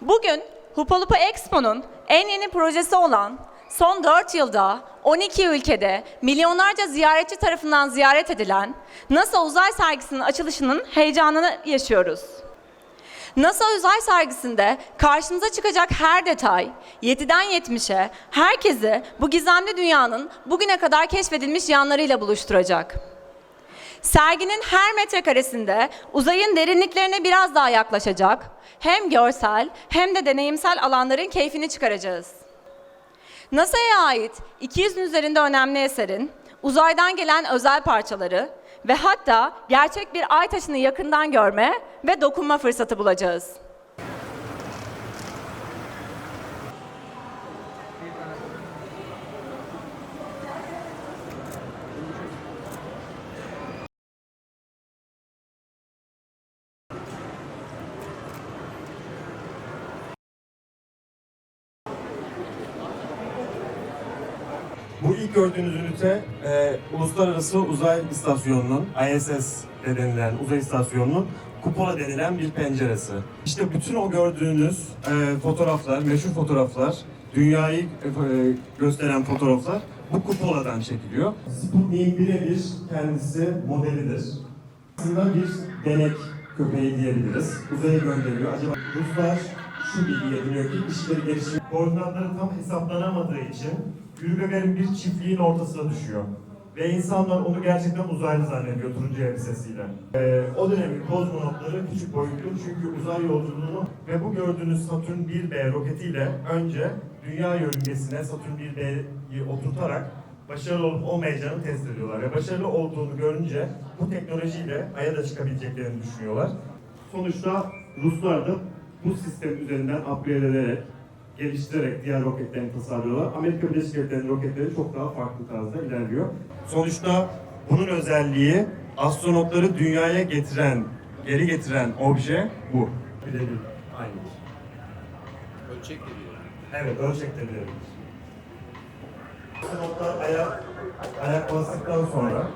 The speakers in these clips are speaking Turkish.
Bugün Hupalupa Expo'nun en yeni projesi olan son 4 yılda 12 ülkede milyonlarca ziyaretçi tarafından ziyaret edilen NASA Uzay Sergisi'nin açılışının heyecanını yaşıyoruz. NASA Uzay Sergisi'nde karşımıza çıkacak her detay, 7'den 70'e herkesi bu gizemli dünyanın bugüne kadar keşfedilmiş yanlarıyla buluşturacak. Serginin her metrekaresinde uzayın derinliklerine biraz daha yaklaşacak, hem görsel hem de deneyimsel alanların keyfini çıkaracağız. NASA'ya ait 200'ün üzerinde önemli eserin, uzaydan gelen özel parçaları ve hatta gerçek bir ay taşını yakından görme ve dokunma fırsatı bulacağız. Bu ilk gördüğünüz ünite e, Uluslararası Uzay İstasyonu'nun, ISS de denilen uzay istasyonunun kupola denilen bir penceresi. İşte bütün o gördüğünüz e, fotoğraflar, meşhur fotoğraflar, dünyayı e, e, gösteren fotoğraflar bu kupoladan çekiliyor. Sputnik'in birebir kendisi modelidir. Aslında bir denek köpeği diyebiliriz. Uzaya gönderiliyor. Acaba Ruslar şu bilgiye ediniyor ki işleri gelişim koordinatları tam hesaplanamadığı için Yürümemerin bir çiftliğin ortasına düşüyor. Ve insanlar onu gerçekten uzaylı zannediyor turuncu elbisesiyle. Ee, o dönemin kozmonotları küçük boyutlu çünkü uzay yolculuğunu ve bu gördüğünüz Satürn 1B roketiyle önce dünya yörüngesine Satürn 1B'yi oturtarak başarılı olup olmayacağını test ediyorlar. Ve başarılı olduğunu görünce bu teknolojiyle Ay'a da çıkabileceklerini düşünüyorlar. Sonuçta Ruslar da bu sistem üzerinden upgrade ederek, geliştirerek diğer roketlerini tasarlıyorlar. Amerika Birleşik Devletleri'nin roketleri çok daha farklı tarzda ilerliyor. Sonuçta bunun özelliği astronotları dünyaya getiren, geri getiren obje bu. Birebir aynı. Ölçek veriyor. Evet, ölçekte birebir. Astronotlar ayak, ayak bastıktan sonra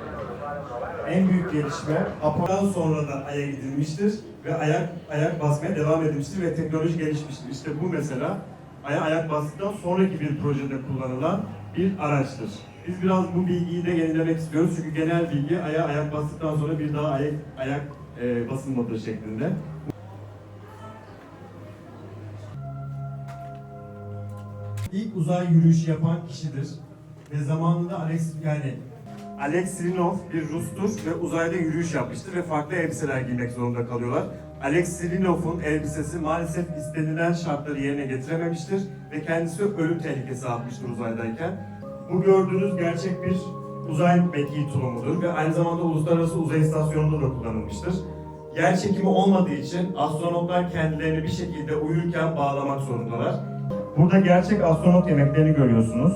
en büyük gelişme Apollo'dan sonra da Ay'a gidilmiştir ve ayak ayak basmaya devam edilmiştir ve teknoloji gelişmiştir. İşte bu mesela Ay'a ayak bastıktan sonraki bir projede kullanılan bir araçtır. Biz biraz bu bilgiyi de yenilemek istiyoruz çünkü genel bilgi Ay'a ayak bastıktan sonra bir daha ayak, ayak e, basılmadığı şeklinde. İlk uzay yürüyüşü yapan kişidir ve zamanında Alex yani Alex Sirinov bir Rus'tur ve uzayda yürüyüş yapmıştır ve farklı elbiseler giymek zorunda kalıyorlar. Alex Sirinov'un elbisesi maalesef istenilen şartları yerine getirememiştir ve kendisi ölüm tehlikesi atmıştır uzaydayken. Bu gördüğünüz gerçek bir uzay mekiği tulumudur ve aynı zamanda Uluslararası Uzay İstasyonu'nda da kullanılmıştır. Yer çekimi olmadığı için astronotlar kendilerini bir şekilde uyurken bağlamak zorundalar. Burada gerçek astronot yemeklerini görüyorsunuz.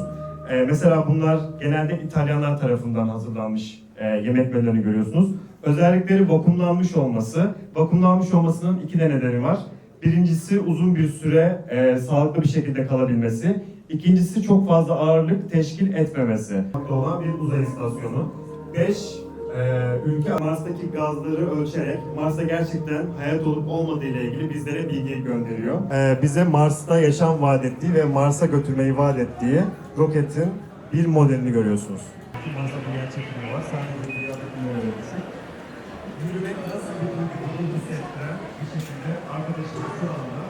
Ee, mesela bunlar genelde İtalyanlar tarafından hazırlanmış e, yemek menülerini görüyorsunuz. Özellikleri vakumlanmış olması. Vakumlanmış olmasının iki de nedeni var. Birincisi uzun bir süre e, sağlıklı bir şekilde kalabilmesi. İkincisi çok fazla ağırlık teşkil etmemesi. olan bir uzay istasyonu. 5 ülke Mars'taki gazları ölçerek Mars'ta gerçekten hayat olup olmadığı ile ilgili bizlere bilgi gönderiyor. Ee, bize Mars'ta yaşam vaat ettiği ve Mars'a götürmeyi vaat ettiği roketin bir modelini görüyorsunuz. Mars'ta bir gerçekliği var. Sadece bir yapımı Yürümek nasıl bir duygu bunu hissettiren bir şekilde arkadaşımız şu anda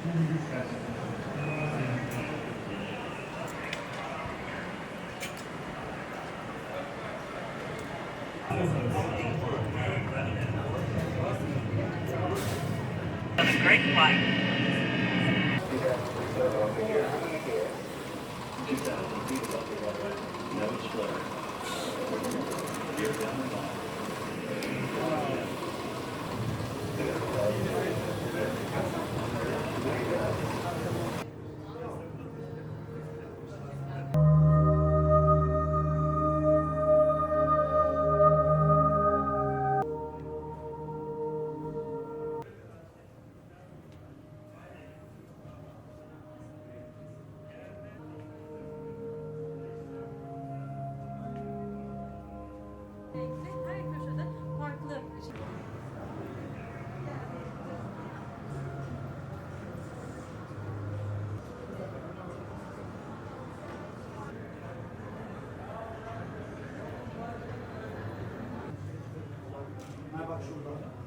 bu yürüyüş gerçekleştiriyor. Great flight. Her Sure about.